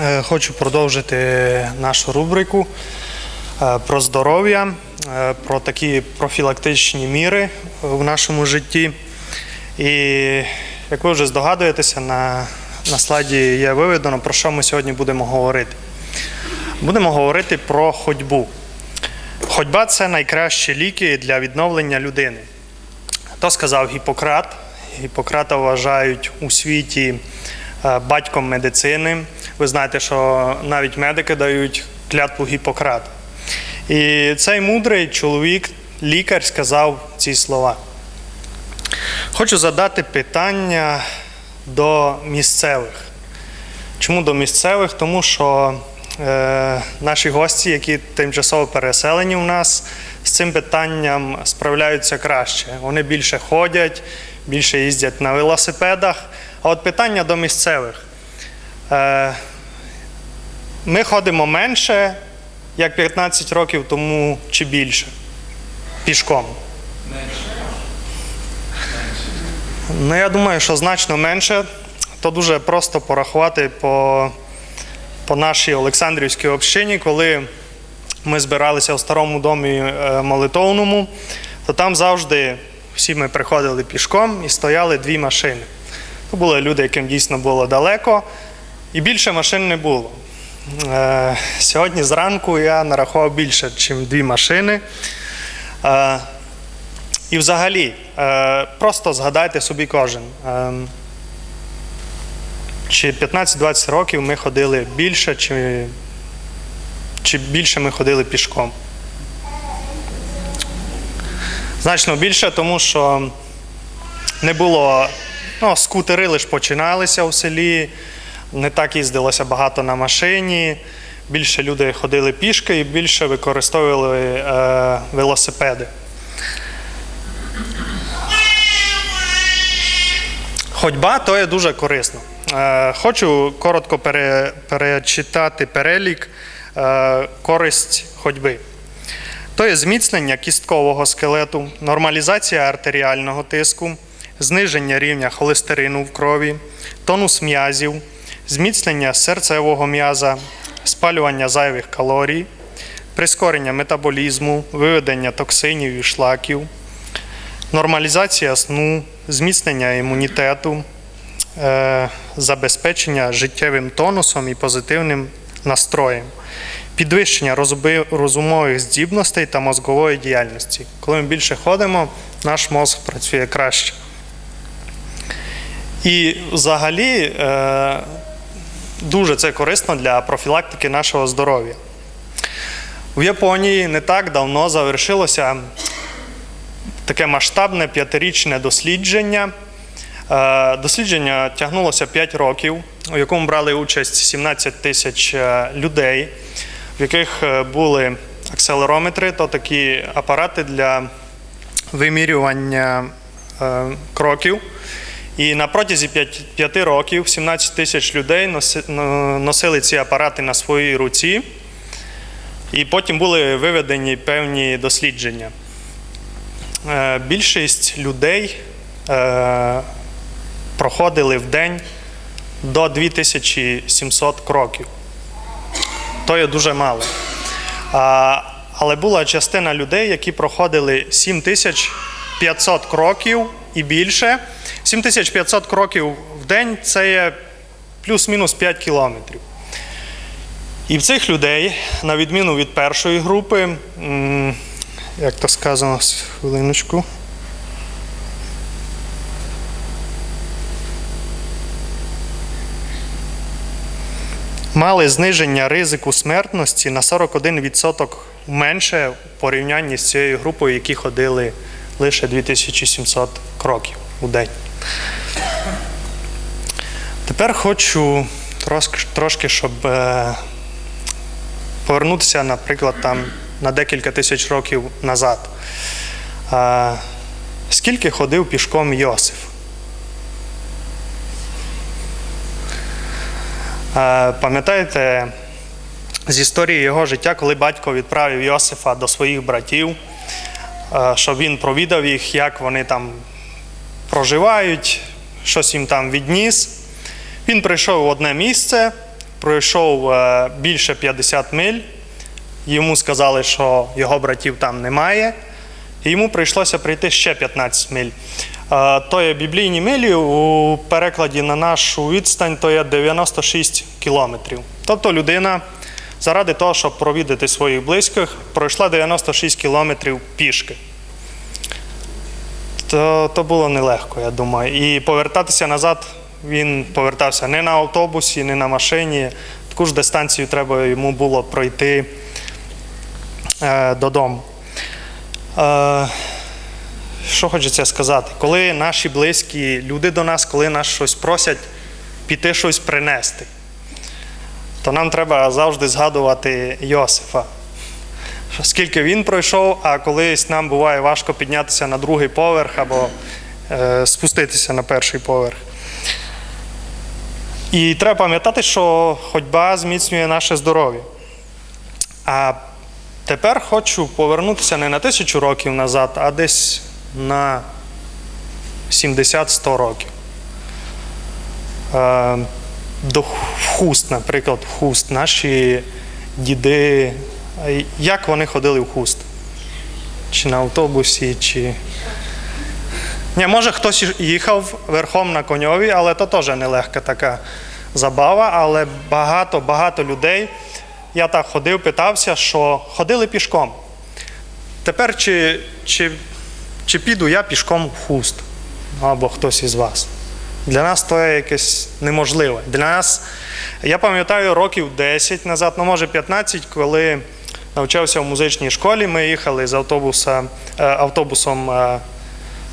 Е, Хочу продовжити нашу рубрику е, про здоров'я, е, про такі профілактичні міри в нашому житті. І як ви вже здогадуєтеся, на, на слайді є виведено, про що ми сьогодні будемо говорити. Будемо говорити про ходьбу. Ходьба це найкращі ліки для відновлення людини. То сказав Гіппократ. Гіппократа вважають у світі батьком медицини. Ви знаєте, що навіть медики дають клятву Гіппократа. І цей мудрий чоловік, лікар, сказав ці слова. Хочу задати питання до місцевих. Чому до місцевих? Тому що е, наші гості, які тимчасово переселені у нас, з цим питанням справляються краще. Вони більше ходять, більше їздять на велосипедах. А от питання до місцевих. Е, ми ходимо менше, як 15 років тому чи більше. Пішком. Ну, я думаю, що значно менше. То дуже просто порахувати по, по нашій Олександрівській общині, коли ми збиралися у старому домі е, молитовному, то там завжди всі ми приходили пішком і стояли дві машини. То були люди, яким дійсно було далеко, і більше машин не було. Е, Сьогодні зранку я нарахував більше, ніж дві машини. Е, І взагалі, е, просто згадайте собі кожен. Чи 15-20 років ми ходили більше, чи, чи більше ми ходили пішком. Значно більше, тому що не було, ну, скутери лише починалися у селі, не так їздилося багато на машині, більше люди ходили пішки і більше використовували е, велосипеди. Ходьба то є дуже корисно. Е, Хочу коротко пере, перечитати перелік е, користь ходьби. То є зміцнення кісткового скелету, нормалізація артеріального тиску, зниження рівня холестерину в крові, тонус м'язів, зміцнення серцевого м'яза, спалювання зайвих калорій, прискорення метаболізму, виведення токсинів і шлаків, нормалізація сну, зміцнення імунітету, е, забезпечення життєвим тонусом і позитивним настроєм, підвищення розумових здібностей та мозкової діяльності. Коли ми більше ходимо, наш мозг працює краще. І взагалі е, дуже це корисно для профілактики нашого здоров'я. В Японії не так давно завершилося таке масштабне п'ятирічне дослідження. Е, Дослідження тягнулося 5 років, у якому брали участь 17 тисяч е, людей, в яких е, були акселерометри, то такі апарати для вимірювання кроків. І на протязі 5, років 17 тисяч людей носи- носили ці апарати на своїй руці, і потім були виведені певні дослідження. Е, Більшість людей е, проходили в день до 2700 кроків. То є дуже мало. Але була частина людей, які проходили 7500 кроків і більше. 7500 кроків в день це є плюс-мінус 5 кілометрів. І в цих людей, на відміну від першої групи, як то сказано, хвилиночку. Мали зниження ризику смертності на 41% менше в порівнянні з цією групою, які ходили лише 2700 кроків у день. Тепер хочу трошки, щоб е, повернутися, наприклад, там на декілька тисяч років назад. Е, Скільки ходив пішком Йосиф? Е, Пам'ятаєте з історії його життя, коли батько відправив Йосифа до своїх братів, щоб він провідав їх, як вони там проживають, щось їм там відніс. Він прийшов в одне місце, пройшов е, більше 50 миль. Йому сказали, що його братів там немає. І йому прийшлося прийти ще 15 миль. Е, То є біблійні милі у перекладі на нашу відстань, то є 96 кілометрів. Тобто людина заради того, щоб провідати своїх близьких, пройшла 96 кілометрів пішки. То, то було нелегко, я думаю. І повертатися назад він повертався не на автобусі, не на машині. Таку ж дистанцію треба йому було пройти е, додому. Е, що хочеться сказати? Коли наші близькі люди до нас, коли нас щось просять піти щось принести, то нам треба завжди згадувати Йосифа. Скільки він пройшов, а колись нам буває важко піднятися на другий поверх або е, спуститися на перший поверх. І треба пам'ятати, що ходьба зміцнює наше здоров'я. А тепер хочу повернутися не на тисячу років назад, а десь на 70-100 років. Е, До хуст, наприклад, хуст. Наші діди, як вони ходили в хуст? Чи на автобусі, чи. Ні, може хтось їхав верхом на коньові, але то теж нелегка така забава. Але багато, багато людей. Я так ходив, питався, що ходили пішком. Тепер чи, чи, чи піду я пішком в хуст, або хтось із вас. Для нас то якесь неможливе. Для нас, я пам'ятаю, років 10 назад, ну може 15, коли навчався в музичній школі, ми їхали з автобуса, е, автобусом е,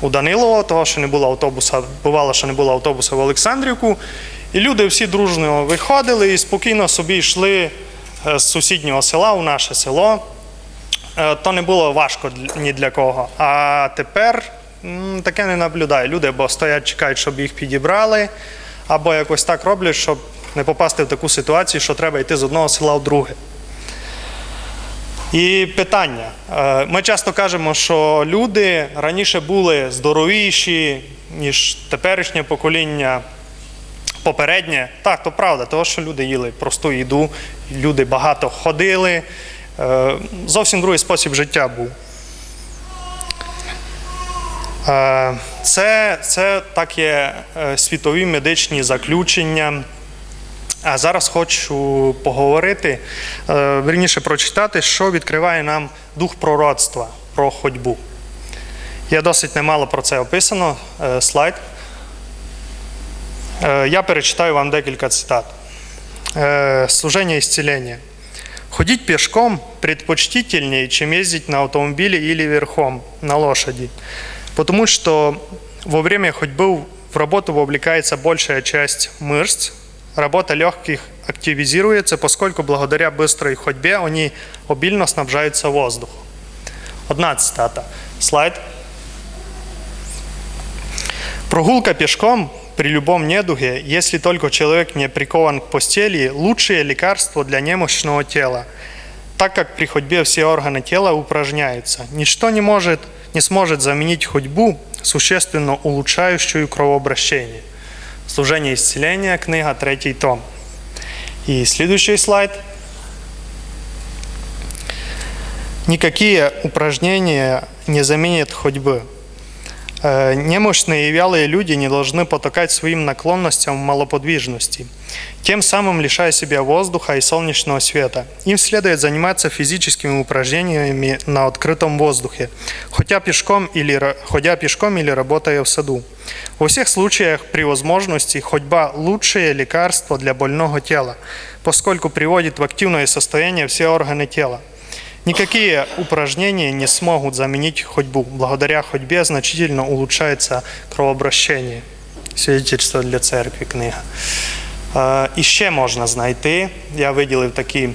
у Данилово, того, що не було автобуса, бувало, що не було автобуса в Олександрівку. І люди всі дружно виходили і спокійно собі йшли е, з сусіднього села у наше село. То не було важко ні для кого. А тепер таке не наблюдаю. Люди або стоять, чекають, щоб їх підібрали, або якось так роблять, щоб не попасти в таку ситуацію, що треба йти з одного села в друге. І питання. Е, Ми часто кажемо, що люди раніше були здоровіші, ніж теперішнє покоління попереднє. Так, то правда, тому що люди їли просту їду, люди багато ходили. Е, Зовсім другий спосіб життя був. Е, Це, це так є світові медичні заключення. А зараз хочу поговорити, е, верніше прочитати, що відкриває нам дух пророцтва про ходьбу. Є досить немало про це описано. Е, Слайд. Е, Я перечитаю вам декілька цитат. Служение исцеления. Ходить пешком предпочтительнее, чем ездить на автомобиле или верхом, на лошади. Потому что во время ходьбы в работу вовлекается большая часть мышц, работа легких активизируется, поскольку благодаря быстрой ходьбе они обильно снабжаются воздухом. Одна цитата. Слайд. Прогулка пешком при любом недуге, если только человек не прикован к постели, лучшее лекарство для немощного тела, так как при ходьбе все органы тела упражняются. Ничто не, может, не сможет заменить ходьбу, существенно улучшающую кровообращение. Служение исцеления, книга, третий том. И следующий слайд. Никакие упражнения не заменят ходьбы. Немощные и вялые люди не должны потакать своим наклонностям в малоподвижности, тем самым лишая себя воздуха и солнечного света. Им следует заниматься физическими упражнениями на открытом воздухе, хотя пешком или, ходя пешком или работая в саду. Во всех случаях при возможности ходьба – лучшее лекарство для больного тела, поскольку приводит в активное состояние все органы тела. Никакие упражнения не смогут заменить ходьбу. Благодаря ходьбе значительно улучшается кровообращение. Свідчительство для церкви книга. І ще можна знайти. Я виділив такі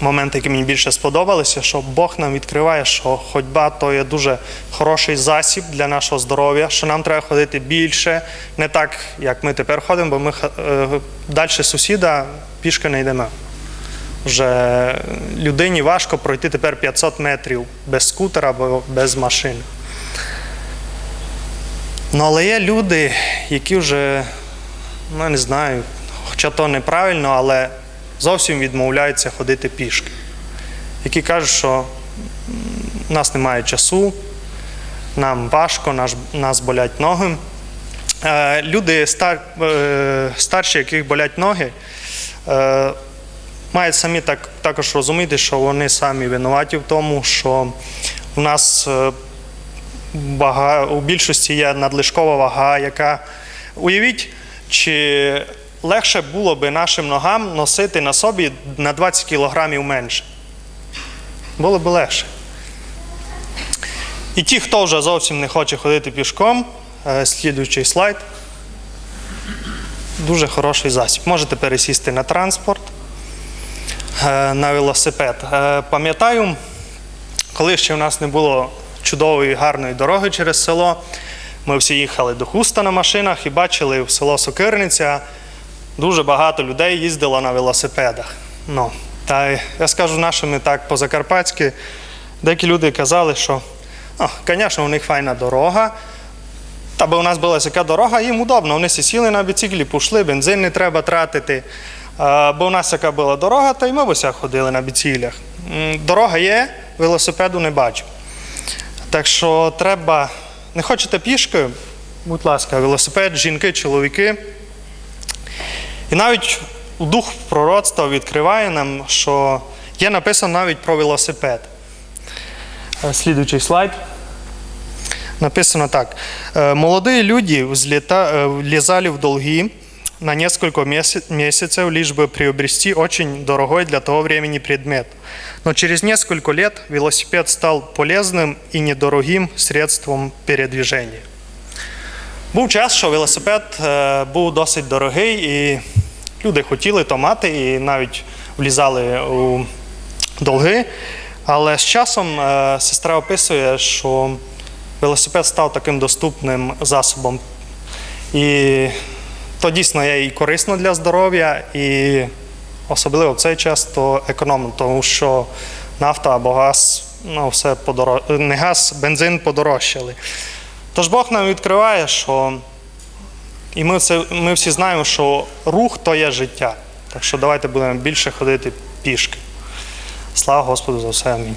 моменти, які мені більше сподобалися, що Бог нам відкриває, що ходьба то є дуже хороший засіб для нашого здоров'я, що нам треба ходити більше, не так, як ми тепер ходимо, бо ми е, далі сусіда пішки не йдемо. Вже людині важко пройти тепер 500 метрів без скутера або без машини. Ну, але є люди, які вже, ну я не знаю, хоча то неправильно, але зовсім відмовляються ходити пішки. Які кажуть, що у нас немає часу, нам важко, наш, нас болять ноги. Е, Люди стар, е, старші, яких болять ноги, е, мають самі так, також розуміти, що вони самі винуваті в тому, що у нас е, бага, у більшості є надлишкова вага, яка уявіть, чи легше було би нашим ногам носити на собі на 20 кілограмів менше. Було б легше. І ті, хто вже зовсім не хоче ходити пішком, е, слідуючий слайд. Дуже хороший засіб. Можете пересісти на транспорт, е, на велосипед. Е, Пам'ятаю, коли ще в нас не було чудової гарної дороги через село, ми всі їхали до Хуста на машинах і бачили в село Сокирниця дуже багато людей їздило на велосипедах. Ну, та я скажу нашими так по-закарпатськи, деякі люди казали, що, «О, звісно, у них файна дорога, та бо у нас була така дорога, їм удобно. Вони всі сіли на біциклі, пішли, бензин не треба тратити. А, бо у нас така була дорога, та й ми б уся ходили на біцілях. М, Дорога є, велосипеду не бачу. Так що треба, не хочете пішки, будь ласка, велосипед, жінки, чоловіки. І навіть дух пророцтва відкриває нам, що є написано навіть про велосипед. Е, Слідуючий слайд. Написано так. «Э, Молодые люди взлета, э, влезали в долги на несколько меся- месяцев, лишь бы приобрести очень дорогой для того времени предмет. Но через несколько лет велосипед стал полезным и недорогим средством передвижения. Був час, що велосипед е, був досить дорогий, і люди хотіли то мати, і навіть влізали у долги. Але з часом е, сестра описує, що велосипед став таким доступним засобом. І то дійсно є і корисно для здоров'я, і особливо в цей час то економно, тому що нафта або газ, ну все подоро... не газ, бензин подорожчали. Тож Бог нам відкриває, що і ми, це, ми всі знаємо, що рух то є життя. Так що давайте будемо більше ходити пішки. Слава Господу за все. Амінь.